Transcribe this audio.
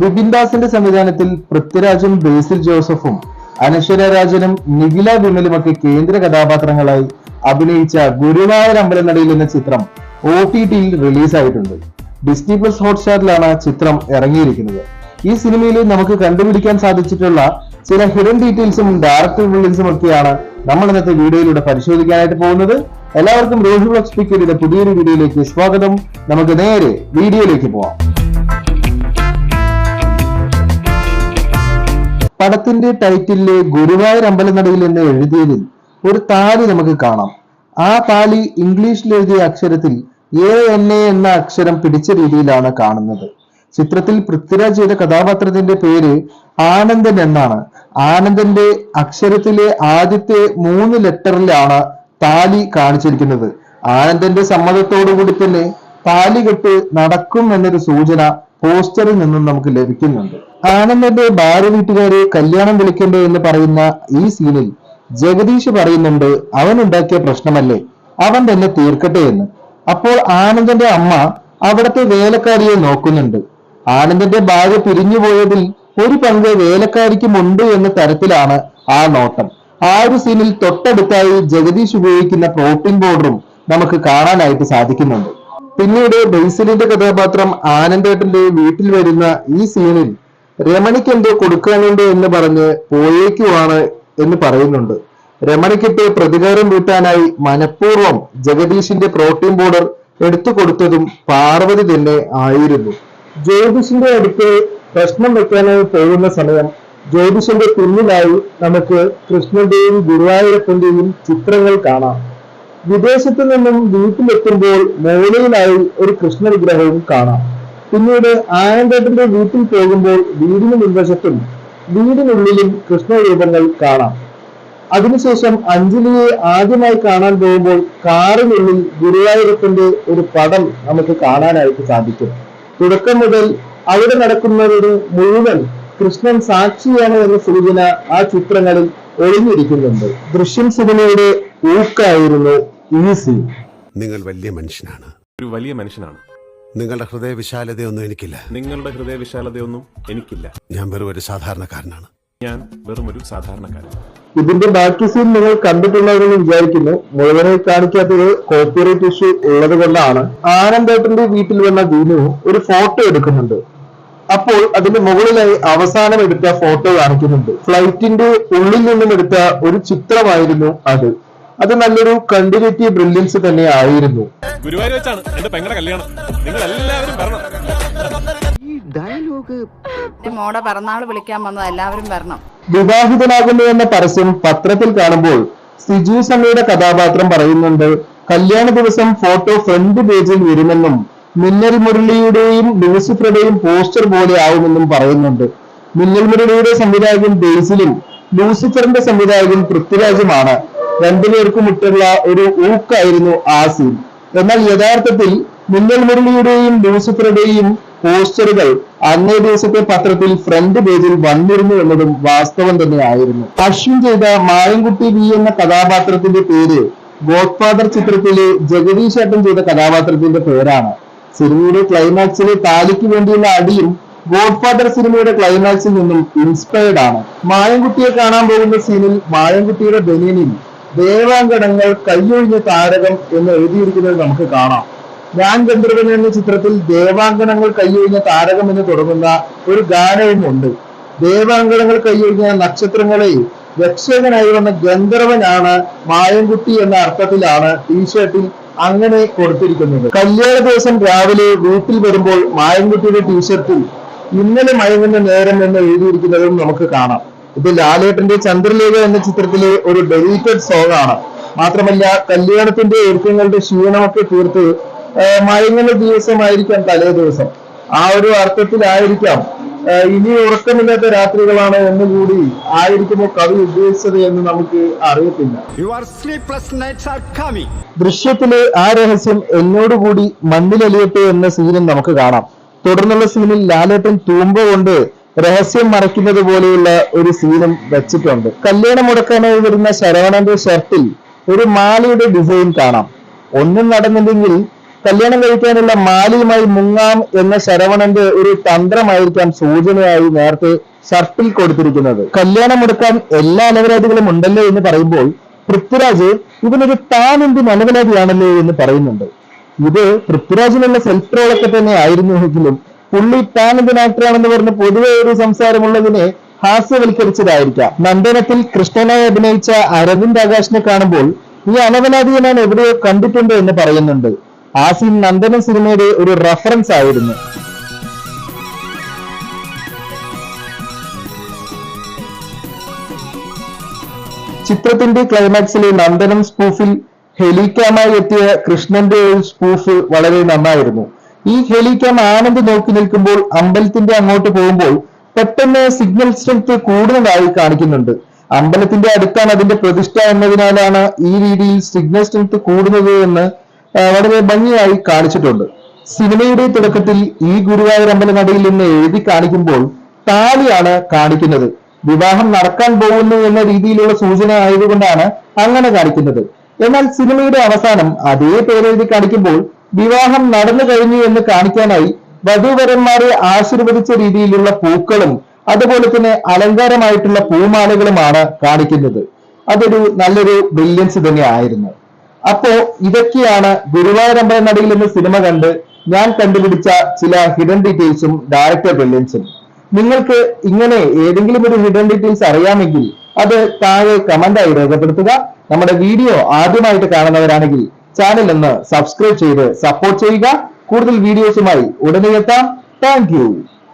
ബിപിൻ ദാസിന്റെ സംവിധാനത്തിൽ പൃഥ്വിരാജും ബേസിൽ ജോസഫും അനശ്വര രാജനും നിഖില വിമലുമൊക്കെ കേന്ദ്ര കഥാപാത്രങ്ങളായി അഭിനയിച്ച ഗുരുവായൂർ അമ്പലനടയിൽ എന്ന ചിത്രം ഒ ടി ടിയിൽ റിലീസായിട്ടുണ്ട്. ഡിസ്നി പ്ലസ് ഹോട്ട്സ്റ്റാറിലാണ് ചിത്രം ഇറങ്ങിയിരിക്കുന്നത്. ഈ സിനിമയിൽ നമുക്ക് കണ്ടുപിടിക്കാൻ സാധിച്ചിട്ടുള്ള ചില ഹിഡൻ ഡീറ്റെയിൽസും ഡയറക്ടർ വില്യൻസും ഒക്കെയാണ് നമ്മൾ ഇന്നത്തെ വീഡിയോയിലൂടെ പരിശോധിക്കാനായിട്ട് പോകുന്നത്. എല്ലാവർക്കും റോഹി ബ്ലോഗ് സ്പീക്കറിന്റെ പുതിയൊരു വീഡിയോയിലേക്ക് സ്വാഗതം. നമുക്ക് നേരെ വീഡിയോയിലേക്ക് പോവാം. പടത്തിന്റെ ടൈറ്റിലിൽ ഗുരുവായൂർ അമ്പലനടയിൽ എന്ന് എഴുതിയതിൽ ഒരു താലി നമുക്ക് കാണാം. ആ താലി ഇംഗ്ലീഷിൽ എഴുതിയ അക്ഷരത്തിൽ എ എൻ എ എന്ന അക്ഷരം പിടിച്ച രീതിയിലാണ് കാണുന്നത്. ചിത്രത്തിൽ പൃഥ്വിരാജ് ചെയ്ത കഥാപാത്രത്തിന്റെ പേര് ആനന്ദൻ എന്നാണ്. ആനന്ദന്റെ അക്ഷരത്തിലെ ആദ്യത്തെ മൂന്ന് ലെറ്ററിലാണ് താലി കാണിച്ചിരിക്കുന്നത്. ആനന്ദന്റെ സമ്മതത്തോടു കൂടി തന്നെ താലി കെട്ട് നടക്കും എന്നൊരു സൂചന പോസ്റ്ററിൽ നിന്നും നമുക്ക് ലഭിക്കുന്നുണ്ട്. ആനന്ദന്റെ ഭാര്യ വീട്ടുകാരെ കല്യാണം വിളിക്കണ്ടേ എന്ന് പറയുന്ന ഈ സീനിൽ ജഗദീഷ് പറയുന്നുണ്ട് അവൻ ഉണ്ടാക്കിയ പ്രശ്നമല്ലേ? അവൻ തന്നെ തീർക്കട്ടെ എന്ന്. അപ്പോൾ ആനന്ദന്റെ അമ്മ അവിടത്തെ വേലക്കാരിയെ നോക്കുന്നുണ്ട്. ആനന്ദന്റെ ഭാര്യ പിരിഞ്ഞുപോയതിൽ ഒരു പങ്ക് വേലക്കാരിക്കുമുണ്ട് എന്ന തരത്തിലാണ് ആ നോട്ടം. ആ ഒരു സീനിൽ തൊട്ടടുത്തായി ജഗദീഷ് ഉപയോഗിക്കുന്ന പ്രോട്ടീൻ പൗഡറും നമുക്ക് കാണാനായിട്ട് സാധിക്കുന്നുണ്ട്. പിന്നീട് ബേസിലിന്റെ കഥാപാത്രം ആനന്ദേട്ടന്റെ വീട്ടിൽ വരുന്ന ഈ സീനിൽ രമണിക്ക് എന്തോ കൊടുക്കാനുണ്ട് എന്ന് പറഞ്ഞ് പോയേക്കുവാണ് എന്ന് പറയുന്നുണ്ട്. രമണിക്കിട്ട് പ്രതികാരം വീട്ടാനായി മനഃപൂർവം ജഗദീഷിന്റെ പ്രോട്ടീൻ ബോർഡർ എടുത്തു കൊടുത്തതും പാർവതി തന്നെ ആയിരുന്നു. ജ്യോതിഷിന്റെ അടുത്ത് പ്രശ്നം വെക്കാനായി പോകുന്ന സമയം ജ്യോതിഷിന്റെ പിന്നിലായി നമുക്ക് കൃഷ്ണന്റെയും ഗുരുവായൂരപ്പന്റെയും ചിത്രങ്ങൾ കാണാം. വിദേശത്തു നിന്നും വീട്ടിലെത്തുമ്പോൾ മൂലയിലായി ഒരു കൃഷ്ണ വിഗ്രഹവും കാണാം. പിന്നീട് ആനന്ദേട്ടന്റെ വീട്ടിൽ പോകുമ്പോൾ വീടിന് മുൻവശത്തും വീടിനുള്ളിലും കൃഷ്ണരൂപങ്ങൾ കാണാം. അതിനുശേഷം അഞ്ജലിയെ ആദ്യമായി കാണാൻ പോകുമ്പോൾ കാറിനുള്ളിൽ ഗുരുവായൂരപ്പന്റെ ഒരു പടം നമുക്ക് കാണാനായിട്ട് സാധിക്കും. തുടക്കം മുതൽ അവിടെ നടക്കുന്നതിന് മുഴുവൻ കൃഷ്ണൻ സാക്ഷിയാണ് എന്ന സൂചന ആ ചിത്രങ്ങളിൽ ഒളിഞ്ഞിരിക്കുന്നുണ്ട്. ദൃശ്യം സിനിമയുടെ ഊക്കായിരുന്നു ഈസി. നിങ്ങൾ വലിയ മനുഷ്യനാണ്. ഒരു വലിയ മനുഷ്യനാണ്. നിങ്ങളുടെ ഹൃദയ വിശാലതയൊന്നും എനിക്കില്ല. നിങ്ങളുടെ ഹൃദയ വിശാലതയൊന്നും എനിക്കില്ല. ഞാൻ വെറും ഒരു സാധാരണക്കാരനാണ്. ഞാൻ വെറും ഒരു സാധാരണക്കാരൻ. ഇതിന്റെ ബാക്കി സീൻ നിങ്ങൾ കണ്ടിട്ടുള്ളവരെന്ന് വിചാരിക്കുന്നു. മുഴുവനെ കാണിക്കാത്തത് കോപ്പിറൈറ്റ് ഇഷ്യൂ ഉള്ളത് കൊണ്ടാണ്. ആനന്ദേട്ടന്റെ വീട്ടിൽ വന്ന ദീനു ഒരു ഫോട്ടോ എടുക്കുന്നുണ്ട്. അപ്പോൾ അതിന്റെ മുകളിലായി അവസാനം എടുത്ത ഫോട്ടോ കാണിക്കുന്നുണ്ട്. ഫ്ലൈറ്റിന്റെ ഉള്ളിൽ നിന്നും എടുത്ത ഒരു ചിത്രമായിരുന്നു അത്. അത് നല്ലൊരു കണ്ടിന്യൂറ്റി ബ്രില്യൻസ് തന്നെ ആയിരുന്നു ഗുരുവായൂർ വെച്ചാണ് എന്റെ പെങ്ങളുടെ കല്യാണം. നിങ്ങൾ എല്ലാവരും വരണം മോടെ പിറന്നാൾ വിളിക്കാൻ വന്നത് എല്ലാവരും വരണം. വിവാഹിതനാകുന്നു എന്ന പരസ്യം പത്രത്തിൽ കാണുമ്പോൾ സിജു സമയുടെ കഥാപാത്രം പറയുന്നുണ്ട് കല്യാണ ദിവസം ഫോട്ടോ ഫ്രണ്ട് പേജിൽ വരുമെന്നും മിന്നൽ മുരളിയുടെയും ലൂസിഫറുടെയും പോസ്റ്റർ പോലെ ആവുമെന്നും പറയുന്നുണ്ട്. മിന്നൽ മുരളിയുടെ സംവിധായകൻ ബേസിലും ലൂസിഫറിന്റെ സംവിധായകൻ പൃഥ്വിരാജുമാണ് രണ്ടുപേർക്കും ഇട്ടുള്ള ഒരു ഊക്കായിരുന്നു ആ സീൻ എന്നാൽ യഥാർത്ഥത്തിൽ മിന്നൽ മുരളിയുടെയും ലൂസിഫറുടെയും പോസ്റ്ററുകൾ അന്നേ ദിവസത്തെ പത്രത്തിൽ ഫ്രണ്ട് പേജിൽ വന്നിരുന്നു എന്നതും വാസ്തവം തന്നെയായിരുന്നു. അശ്വിൻ ചെയ്ത മായൻകുട്ടി വി എന്ന കഥാപാത്രത്തിന്റെ പേര് ഗോഡ്ഫാദർ ചിത്രത്തിലെ ജഗദീഷ് ഏട്ടൻ ചെയ്ത കഥാപാത്രത്തിന്റെ പേരാണ്. സിനിമയുടെ ക്ലൈമാക്സിലെ താലിക്ക് വേണ്ടിയുള്ള അടിയും ഗോഡ്ഫാദർ സിനിമയുടെ ക്ലൈമാക്സിൽ നിന്നും ഇൻസ്പയർഡ് ആണ്. മായൻകുട്ടിയെ കാണാൻ പോകുന്ന സീനിൽ മായൻകുട്ടിയുടെ ബനിയനിൽ ദേവാങ്കണങ്ങൾ കയ്യൊഴിഞ്ഞ താരകം എന്ന് എഴുതിയിരിക്കുന്നത് നമുക്ക് കാണാം. ഞാൻ ഗന്ധർവൻ എന്ന ചിത്രത്തിൽ ദേവാങ്കണങ്ങൾ കയ്യൊഴിഞ്ഞ താരകം എന്ന് തുടങ്ങുന്ന ഒരു ഗാനവും ഉണ്ട്. ദേവാങ്കണങ്ങൾ കയ്യൊഴിഞ്ഞ നക്ഷത്രങ്ങളെ രക്ഷകനായി വന്ന ഗന്ധർവനാണ് മായൻകുട്ടി എന്ന അർത്ഥത്തിലാണ് ടീഷർട്ടിൽ അങ്ങനെ കൊടുത്തിരിക്കുന്നത്. കല്യാണ ദിവസം രാവിലെ വീട്ടിൽ വരുമ്പോൾ മായൻകുട്ടിയുടെ ടീഷർട്ടിൽ ഇന്നലെ മയങ്ങുന്ന നേരം എന്ന് എഴുതിയിരിക്കുന്നതും നമുക്ക് കാണാം. ഇത് ലാലേട്ടന്റെ ചന്ദ്രലേഖ എന്ന ചിത്രത്തിലെ ഒരു ഡെലീറ്റഡ് സോങ് ആണ്. മാത്രമല്ല കല്യാണത്തിന്റെ ഒരുക്കങ്ങളുടെ ക്ഷീണമൊക്കെ തീർത്ത് മയങ്ങുന്ന ദിവസമായിരിക്കാം തലേ ദിവസം. ആ ഒരു അർത്ഥത്തിലായിരിക്കാം ഇനി ഉറക്കമില്ലാത്ത രാത്രികളാണ് എന്ന് കൂടി ആയിരിക്കുമോ കവി ഉദ്ദേശിച്ചത് എന്ന് നമുക്ക് അറിയത്തില്ല. Your sleepless nights are coming. ദൃശ്യത്തിലെ ആ രഹസ്യം എന്നോടുകൂടി മണ്ണിലലിയട്ടെ എന്ന സീനും നമുക്ക് കാണാം. തുടർന്നുള്ള സീനിൽ ലാലേട്ടൻ തൂമ്പ കൊണ്ട് രഹസ്യം മറയ്ക്കുന്നത് പോലെയുള്ള ഒരു സീനും വെച്ചിട്ടുണ്ട്. കല്യാണം മുടക്കാനായി വരുന്ന ശരവണന്റെ ഷർട്ടിൽ ഒരു മാലയുടെ ഡിസൈൻ കാണാം. ഒന്നും നടന്നില്ലെങ്കിൽ കല്യാണം കഴിക്കാനുള്ള മാലയുമായി മുങ്ങാം എന്ന ശരവണന്റെ ഒരു തന്ത്രമായിരിക്കാം സൂചനയായി നേരത്തെ ഷർട്ടിൽ കൊടുത്തിരിക്കുന്നത്. കല്യാണം മുടക്കാൻ എല്ലാ അനവരാധികളും ഉണ്ടല്ലോ എന്ന് പറയുമ്പോൾ പൃഥ്വിരാജ് ഇവനൊരു എന്തും അലവലാതിയാണല്ലോ എന്ന് പറയുന്നുണ്ട്. ഇത് പൃഥ്വിരാജിനുള്ള സെൽഫ് റോളൊക്കെ തന്നെ ആയിരുന്നുവെങ്കിലും പുള്ളി താൻ എന്തിന് ആക്ടറാണെന്ന് പറഞ്ഞ് പൊതുവെ ഒരു സംസാരമുള്ളതിനെ ഹാസ്യവൽക്കരിച്ചതായിരിക്കാം. നന്ദനത്തിൽ കൃഷ്ണനായി അഭിനയിച്ച അരവിന്ദ് ആകാശിനെ കാണുമ്പോൾ ഈ അനവനാദിയെ ഞാൻ എവിടെയോ കണ്ടിട്ടുണ്ട് എന്ന് പറയുന്നുണ്ട്. ആ സീൻ നന്ദനം സിനിമയുടെ ഒരു റെഫറൻസ് ആയിരുന്നു. ചിത്രത്തിന്റെ ക്ലൈമാക്സിലെ നന്ദനം സ്പൂഫിൽ ഹെലിക്കാമായി എത്തിയ കൃഷ്ണന്റെ ഒരു സ്പൂഫ് വളരെ നന്നായിരുന്നു. ഈ ഹെലിക്യാം ആനന്ദ് നോക്കി നിൽക്കുമ്പോൾ അമ്പലത്തിന്റെ അങ്ങോട്ട് പോകുമ്പോൾ പെട്ടെന്ന് സിഗ്നൽ സ്ട്രെങ്ത് കൂടുന്നതായി കാണിക്കുന്നുണ്ട്. അമ്പലത്തിന്റെ അടുത്താണ് അതിന്റെ പ്രതിഷ്ഠ എന്നതിനാലാണ് ഈ രീതിയിൽ സിഗ്നൽ സ്ട്രെങ്ത് കൂടുന്നത് എന്ന് വളരെ ഭംഗിയായി കാണിച്ചിട്ടുണ്ട്. സിനിമയുടെ തുടക്കത്തിൽ ഈ ഗുരുവായൂർ അമ്പല നടയിൽ നിന്ന് എഴുതി കാണിക്കുമ്പോൾ താലിയാണ് കാണിക്കുന്നത്. വിവാഹം നടക്കാൻ പോകുന്നു എന്ന രീതിയിലുള്ള സൂചന ആയതുകൊണ്ടാണ് അങ്ങനെ കാണിക്കുന്നത്. എന്നാൽ സിനിമയുടെ അവസാനം അതേ പേരെഴുതി കാണിക്കുമ്പോൾ വിവാഹം നടന്നു കഴിഞ്ഞു എന്ന് കാണിക്കാനായി വധൂവരന്മാരെ ആശീർവദിച്ച രീതിയിലുള്ള പൂക്കളും അതുപോലെ തന്നെ അലങ്കാരമായിട്ടുള്ള പൂമാലകളുമാണ് കാണിക്കുന്നത്. അതൊരു നല്ലൊരു ബ്രില്യൻസ് തന്നെ ആയിരുന്നു. അപ്പോ ഇതൊക്കെയാണ് ഗുരുവായൂരമ്പല നടയിൽ എന്ന സിനിമ കണ്ട് ഞാൻ കണ്ടുപിടിച്ച ചില ഹിഡൻ ഡീറ്റെയിൽസും ഡയറക്ടർ ബ്രില്യൻസും നിങ്ങൾക്ക് ഇങ്ങനെ ഏതെങ്കിലും ഒരു ഹിഡൻ ഡീറ്റെയിൽസ് അറിയാമെങ്കിൽ അത് താഴെ കമന്റായി രേഖപ്പെടുത്തുക. നമ്മുടെ വീഡിയോ ആദ്യമായിട്ട് കാണുന്നവരാണെങ്കിൽ ചാനൽ ഒന്ന് സബ്സ്ക്രൈബ് ചെയ്ത് സപ്പോർട്ട് ചെയ്യുക. കൂടുതൽ വീഡിയോസുമായി ഉടനെ എത്താം. താങ്ക്